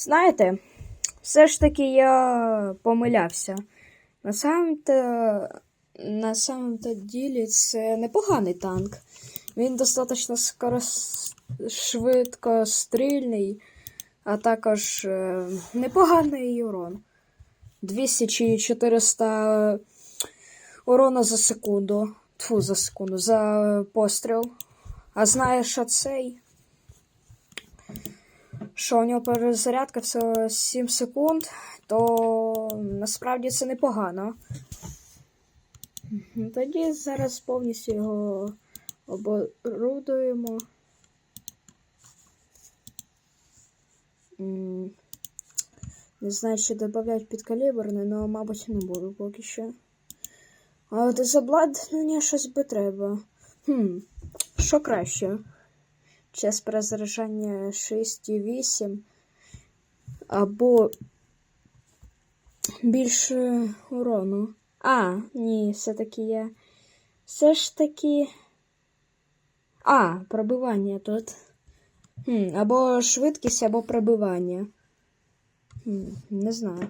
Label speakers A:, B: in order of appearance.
A: Знаєте, все ж таки я помилявся. На самом-то, на самом-то ділі це непоганий танк. Він достатньо швидко стрільний, а також е, непоганий урон. 200 чи 400 урона за секунду. Тфу, за секунду, за постріл. А знаєш, що цей? Що у нього перезарядка всього 7 секунд, то насправді це непогано. Тоді зараз повністю його оборудуємо. Не знаю, чи додати підкаліберне, але, мабуть, не буду поки що. А от із обладнання щось би треба. Хм, що краще? Час перезаряджання 6,8 або більше урону. А, ні, все-таки я. Все ж таки. А, пробивання тут. Хм, або швидкість, або пробивання. Хм, не знаю.